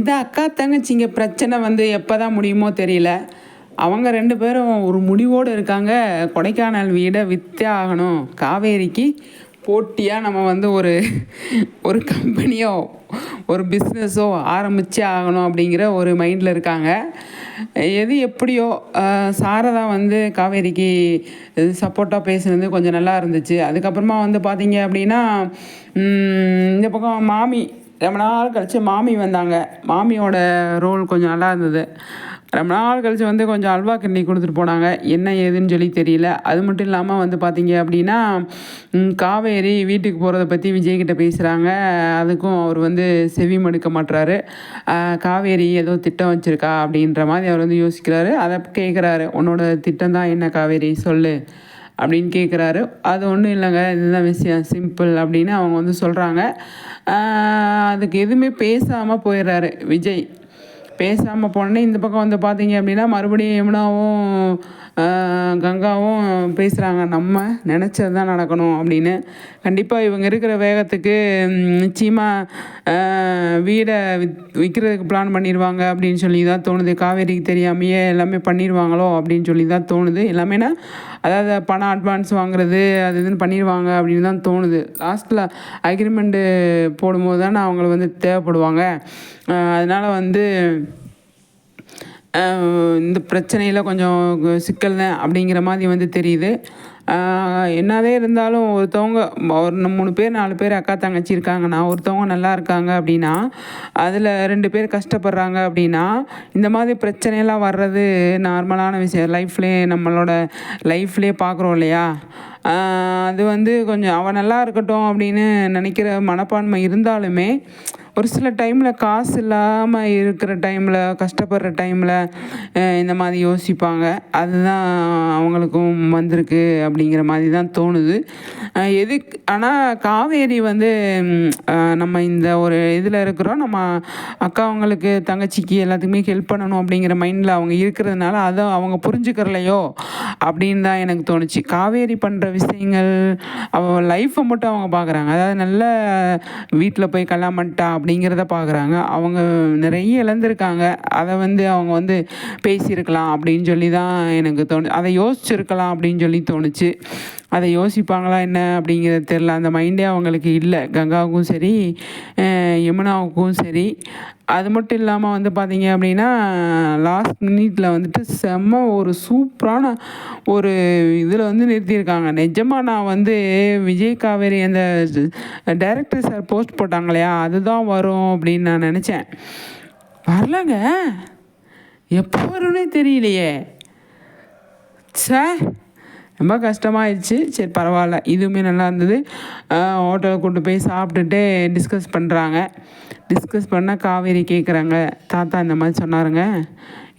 இந்த அக்கா தங்கச்சிங்க பிரச்சனை வந்து எப்போ தான் முடியுமோ தெரியல. அவங்க ரெண்டு பேரும் ஒரு முடிவோடு இருக்காங்க. கொடைக்கானல் வீடை விற்றே ஆகணும். காவேரிக்கு போட்டியாக நம்ம வந்து ஒரு ஒரு கம்பெனியோ ஒரு பிஸ்னஸோ ஆரம்பித்தே ஆகணும் அப்படிங்கிற ஒரு மைண்டில் இருக்காங்க. எது எப்படியோ சாரதா வந்து காவேரிக்கு சப்போர்ட்டாக பேசுனது கொஞ்சம் நல்லா இருந்துச்சு. அதுக்கப்புறமா வந்து பார்த்தீங்க அப்படின்னா இந்த பக்கம் மாமி ரொம்ப நாள் கழித்து மாமி வந்தாங்க. மாமியோட ரோல் கொஞ்சம் நல்லா இருந்தது. ரொம்ப நாள் கழிச்சு வந்து கொஞ்சம் அல்வா கிண்ணி கொடுத்துட்டு போனாங்க. என்ன ஏதுன்னு சொல்லி தெரியல. அது மட்டும் இல்லாமல் வந்து பார்த்தீங்க அப்படின்னா காவேரி வீட்டுக்கு போகிறத பற்றி விஜய்கிட்ட பேசுகிறாங்க அதுக்கும் அவர் வந்து செவி மடுக்க மாட்டுறாரு காவேரி ஏதோ திட்டம் வச்சுருக்கா அப்படின்ற மாதிரி அவர் வந்து யோசிக்கிறாரு. அதை கேட்குறாரு உன்னோட திட்டம் தான் என்ன காவேரி? சொல்லு. அப்படின்னு கேட்குறாரு அது ஒன்றும் இல்லைங்க. இதுதான் விஷயம். சிம்பிள் அப்படின்னு அவங்க வந்து சொல்கிறாங்க அதுக்கு எதுவுமே பேசாமல் போயிடுறாரு. விஜய். பேசாமல் போனோடனே இந்த பக்கம் வந்து பார்த்தீங்க அப்படின்னா மறுபடியும் யமுனாவும் கங்காவும் பேசுகிறாங்க நம்ம நினச்சது தான் நடக்கணும் அப்படின்னு. கண்டிப்பாக இவங்க இருக்கிற வேகத்துக்கு நிச்சயமாக வீடை விற்கிறதுக்கு பிளான் பண்ணிடுவாங்க அப்படின்னு சொல்லி தான் தோணுது. காவேரிக்கு தெரியாமையே எல்லாமே பண்ணிடுவாங்களோ அப்படின்னு சொல்லி தான் தோணுது எல்லாமேனா அதாவது பணம் அட்வான்ஸ் வாங்குறது அது இதுன்னு பண்ணிடுவாங்க அப்படின்னு தான் தோணுது. லாஸ்ட்டில் அக்ரிமெண்ட்டு போடும்போது தானே அவங்களுக்கு வந்து தேவைப்படுவாங்க. அதனால் வந்து இந்த பிரச்சனையில் கொஞ்சம் சிக்கல் தான் அப்படிங்கிற மாதிரி வந்து தெரியுது. என்னதே இருந்தாலும் ஒருத்தவங்க ஒரு மூணு பேர் நாலு பேர் அக்கா தங்கச்சி இருக்காங்கன்னா ஒருத்தவங்க நல்லா இருக்காங்க அப்படின்னா அதில் ரெண்டு பேர் கஷ்டப்படுறாங்க அப்படின்னா இந்த மாதிரி பிரச்சனையெல்லாம் வர்றது நார்மலான விஷயம். லைஃப்லேயே நம்மளோட லைஃப்லேயே பார்க்குறோம் இல்லையா? அது வந்து கொஞ்சம் அவன் நல்லா இருக்கட்டும் அப்படின்னு நினைக்கிற மனப்பான்மை இருந்தாலுமே ஒரு சில டைமில் காசு இல்லாமல் இருக்கிற டைமில் கஷ்டப்படுற டைமில் இந்த மாதிரி யோசிப்பாங்க. அதுதான் அவங்களுக்கும் வந்திருக்கு அப்படிங்கிற மாதிரி தான் தோணுது. எது எதுக்கு ஆனால் காவேரி வந்து நம்ம இந்த ஒரு இதில் இருக்கிறோம். நம்ம அக்காவங்களுக்கு தங்கச்சிக்கு எல்லாத்துக்குமே ஹெல்ப் பண்ணணும் அப்படிங்கிற மைண்டில் அவங்க இருக்கிறதுனால அதை அவங்க புரிஞ்சுக்கிறலையோ அப்படின்னு தான் எனக்கு தோணுச்சு. காவேரி பண்ணுற விஷயங்கள் அவள் லைஃப்பை மட்டும் அவங்க பார்க்குறாங்க அதாவது நல்ல வீட்டில் போய் கல்யாணம் பண்ணிட்டா அப்படிங்கிறத பார்க்குறாங்க அவங்க நிறைய இழந்திருக்காங்க. அதை வந்து அவங்க வந்து பேசியிருக்கலாம் அப்படின்னு சொல்லி தான் எனக்கு தோணு அதை யோசிச்சிருக்கலாம் அப்படின்னு சொல்லி தோணுச்சு. அதை யோசிப்பாங்களா என்ன அப்படிங்கிறது தெரில அந்த மைண்டே அவங்களுக்கு இல்லை. கங்காவுக்கும் சரி யமுனாவுக்கும் சரி. அது மட்டும் இல்லாமல் வந்து பார்த்தீங்க அப்படின்னா லாஸ்ட் மினிட்ல வந்துட்டு செம்ம ஒரு சூப்பரான ஒரு இதில் வந்து நிறுத்தியிருக்காங்க. நிஜமாக நான் வந்து விஜய் காவேரி அந்த டைரக்டர் சார் போஸ்ட் போட்டாங்க இல்லையா? அதுதான் வரும் அப்படின்னு நான் நினச்சேன். வரலங்க. எப்போ வரும்னே தெரியலையே. சே ரொம்ப கஷ்டமாயிடுச்சு சரி பரவாயில்ல. இதுவுமே நல்லா இருந்தது. ஹோட்டலுக்கு கொண்டு போய் சாப்பிட்டுட்டு டிஸ்கஸ் பண்ணுறாங்க டிஸ்கஸ் பண்ணால் காவேரி கேட்குறாங்க தாத்தா இந்த மாதிரி சொன்னாருங்க.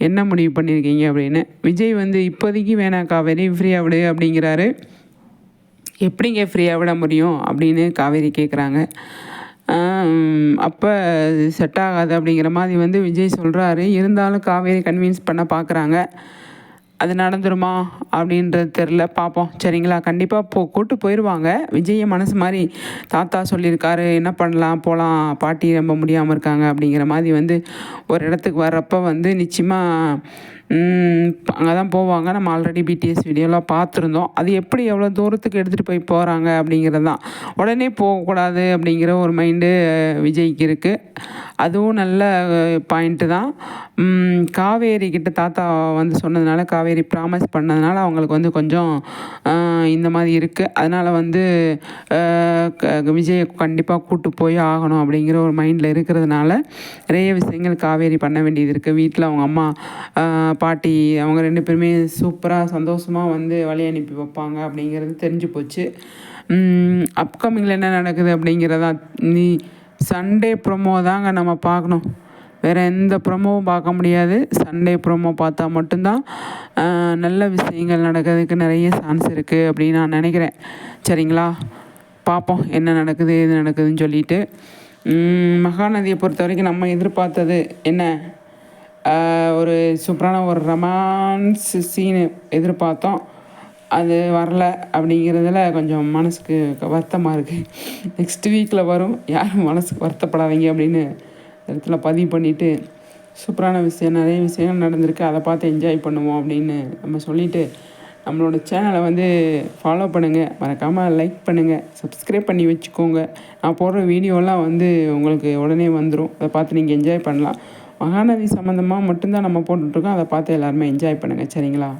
என்ன முடிவு பண்ணியிருக்கீங்க அப்படின்னு. விஜய் வந்து இப்போதைக்கு வேணாம் காவேரி ஃப்ரீயாக விடு அப்படிங்கிறாரு. எப்படிங்க ஃப்ரீயாக விட முடியும் அப்படின்னு காவேரி கேட்குறாங்க அப்போ செட் ஆகாது அப்படிங்கிற மாதிரி வந்து விஜய் சொல்கிறாரு இருந்தாலும் காவேரி கன்வின்ஸ் பண்ண பார்க்குறாங்க அது நடந்துருமா அப்படின்றது தெரில பார்ப்போம் சரிங்களா? கண்டிப்பாக போ கூட்டு போயிடுவாங்க விஜய மனசு மாதிரி தாத்தா சொல்லியிருக்காரு என்ன பண்ணலாம் போகலாம் பாட்டி ரொம்ப முடியாமல் இருக்காங்க அப்படிங்கிற மாதிரி வந்து ஒரு இடத்துக்கு வர்றப்போ வந்து நிச்சயமாக அங்கே தான் போவாங்க. நம்ம ஆல்ரெடி பிடிஎஸ் வீடியோலாம் பார்த்துருந்தோம். அது எப்படி எவ்வளோ தூரத்துக்கு எடுத்துகிட்டு போய் போகிறாங்க அப்படிங்கிறது தான். உடனே போகக்கூடாது அப்படிங்கிற ஒரு மைண்டு விஜய்க்கு இருக்குது அதுவும் நல்ல பாயிண்ட்டு தான். காவேரி கிட்ட தாத்தா வந்து சொன்னதுனால காவேரி ப்ராமிஸ் பண்ணதுனால அவங்களுக்கு வந்து கொஞ்சம் இந்த மாதிரி இருக்குது அதனால் வந்து க- விஜயை கண்டிப்பாக கூட்டு போய் ஆகணும் அப்படிங்கிற ஒரு மைண்டில் இருக்கிறதுனால நிறைய விஷயங்கள் காவேரி பண்ண வேண்டியது இருக்குது வீட்டில் அவங்க அம்மா பாட்டி அவங்க ரெண்டு பேருமே சூப்பராக சந்தோஷமாக வந்து வழி அனுப்பி வைப்பாங்க அப்படிங்கிறது தெரிஞ்சு போச்சு. அப்கமிங்கில் என்ன நடக்குது அப்படிங்கிறதா நீ சண்டே ப்ரொமோ தாங்க நம்ம பார்க்கணும். வேறு எந்த ப்ரொமோவும் பார்க்க முடியாது. சண்டே ப்ரொமோ பார்த்தா மட்டும்தான் நல்ல விஷயங்கள் நடக்கிறதுக்கு நிறைய சான்ஸ் இருக்குது அப்படின்னு நான் நினைக்கிறேன். சரிங்களா? பார்ப்போம் என்ன நடக்குது எது நடக்குதுன்னு சொல்லிட்டு. மகாநதியை பொறுத்த வரைக்கும் நம்ம எதிர்பார்த்தது என்ன? ஒரு சூப்பரான ஒரு ரொமான்ஸ் சீனு எதிர்பார்த்தோம். அது வரல அப்படிங்கிறதுல கொஞ்சம் மனசுக்கு வருத்தமாக இருக்குது நெக்ஸ்ட் வீக்கில் வரும். யாரும் மனசுக்கு வருத்தப்படாதீங்க அப்படின்னு இடத்துல பதிவு பண்ணிவிட்டு சூப்பரான விஷயம் நிறைய விஷயங்கள் நடந்திருக்கு. அதை பார்த்து என்ஜாய் பண்ணுவோம் அப்படின்னு நம்ம சொல்லிவிட்டு நம்மளோட சேனலை வந்து ஃபாலோ பண்ணுங்கள் மறக்காமல் லைக் பண்ணுங்கள் சப்ஸ்கிரைப் பண்ணி வச்சுக்கோங்க. நான் போடுற வீடியோலாம் வந்து உங்களுக்கு உடனே வந்துடும் அதை பார்த்து நீங்கள் என்ஜாய் பண்ணலாம். மகாநதி சம்மந்தமாக மட்டும்தான் நம்ம போட்டுட்ருக்கோம். அதை பார்த்து எல்லாருமே என்ஜாய் பண்ணுங்கள் சரிங்களா?